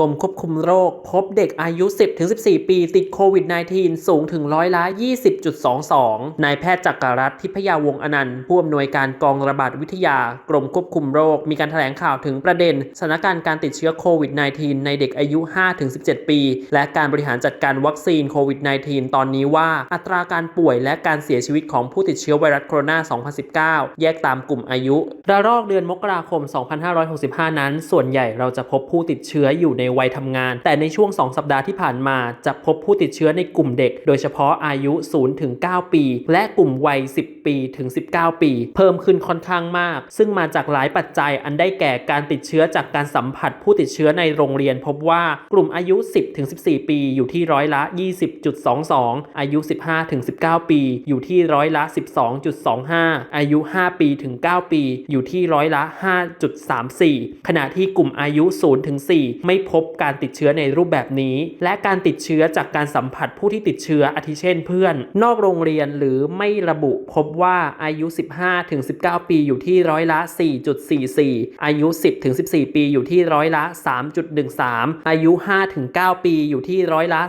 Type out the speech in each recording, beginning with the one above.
กรมควบคุมโรค พบเด็กอายุ 10-14 ปีติดโควิด -19 สูงถึงร้อยละ 20.22 นายแพทย์จักรรัตน์ทิพยาวงอนันต์ ผู้อำนวยการกองระบาดวิทยากรมควบคุมโรค มีการแถลงข่าวถึงประเด็นสถานการณ์การติดเชื้อโควิด -19 ในเด็กอายุ 5-17 ปี และการบริหารจัดการวัคซีนโควิด -19 ตอนนี้ว่า อัตราการป่วยและการเสียชีวิตของผู้ติดเชื้อไวรัสโคโรนา 2019 แยกตามกลุ่มอายุระลอกเดือนมกราคม 2565 นั้น ส่วนใหญ่เราจะพบผู้ติดเชื้ออยู่ในวัยทำงาน แต่ในช่วง 2 สัปดาห์ที่ผ่านมา จะพบผู้ติดเชื้อในกลุ่มเด็ก โดยเฉพาะอายุ0-9ปี และกลุ่มวัย 10 ปีถึง 19 ปี เพิ่มขึ้นค่อนข้างมาก ซึ่งมาจากหลายปัจจัยอันได้แก่การติดเชื้อจากการสัมผัสผู้ติดเชื้อในโรงเรียน พบว่ากลุ่มอายุ 10-14 ปีอยู่ที่ร้อยละ 20.22 อายุ 15-19 ปี อยู่ที่ร้อยละ 12.25 อายุ 5 ปีถึง 9 ปี อยู่ที่ร้อยละ 5.34 ขณะที่กลุ่มอายุ0-4ไม่พบบการติดเชื้อในรูปแบบนี้ และการติดเชื้อจากการสัมผัสผู้ที่ติดเชื้ออาทิเช่นเพื่อน นอกโรงเรียนหรือไม่ระบุพบว่าอายุ 15-19 ปีอยู่ที่ร้อยละ 4.44 อายุ 10-14 ปีอยู่ที่ร้อยละ 3.13 อายุ 5-9 ปีอยู่ที่ร้อยละ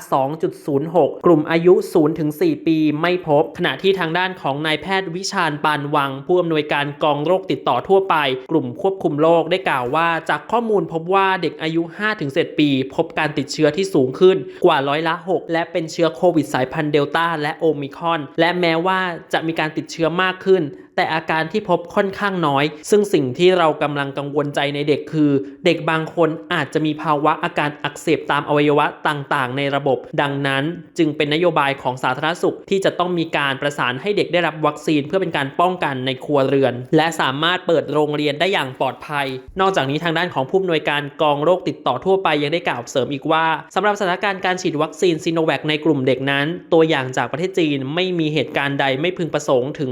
2.06 กลุ่มอายุ 0-4 ปีไม่พบ ขณะที่ทางด้านของนายแพทย์วิชาญปานวัง ผู้อำนวยการกองโรคติดต่อทั่วไป กลุ่มควบคุมโรคได้กล่าวว่า จากข้อมูลพบว่าเด็กอายุ 5- 17 ปี พบการติดเชื้อที่สูงขึ้นกว่าร้อยละ 6 และเป็นเชื้อโควิดสายพันธุ์เดลต้าและโอมิคอน และแม้ว่าจะมีการติดเชื้อมากขึ้น แต่อาการที่พบค่อนข้างน้อย ซึ่งสิ่งที่เรากำลังกังวลใจในเด็กคือ เด็กบางคนอาจจะมีภาวะอาการอักเสบตามอวัยวะต่างๆ ในระบบ ดังนั้นจึงเป็นนโยบายของสาธารณสุขที่จะต้องมีการประสานให้เด็กได้รับวัคซีนเพื่อเป็นการป้องกันในครัวเรือน และสามารถเปิดโรงเรียนได้อย่างปลอดภัย นอกจากนี้ทางด้านของผู้อำนวยการกองโรคติดต่อทั่วไปยังได้กล่าวเสริมอีกว่าสำหรับสถานการณ์การฉีดวัคซีนซีโนแวคในกลุ่มเด็กนั้น ตัวอย่างจากประเทศจีนไม่มีเหตุการณ์ใดไม่พึงประสงค์ถึง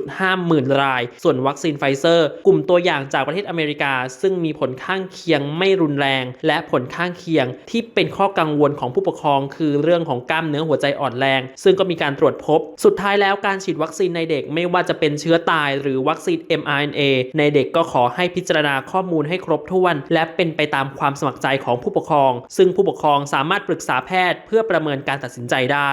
1.5มื่นราย ส่วนวัคซีนไฟเซอร์ กลุ่มตัวอย่างจากประเทศอเมริกา ซึ่งมีผลข้างเคียงไม่รุนแรง และผลข้างเคียงที่เป็นข้อกังวลของผู้ปกครอง คือเรื่องของกล้ามเนื้อหัวใจอ่อนแรง ซึ่งก็มีการตรวจพบ สุดท้ายแล้วการฉีดวัคซีนในเด็กไม่ว่าจะเป็นเชื้อตายหรือวัคซีน mRNA ในเด็กก็ขอให้พิจารณาข้อมูลให้ครบถ้วน และเป็นไปตามความสมัครใจของผู้ปกครอง ซึ่งผู้ปกครองสามารถปรึกษาแพทย์ เพื่อประเมินการตัดสินใจได้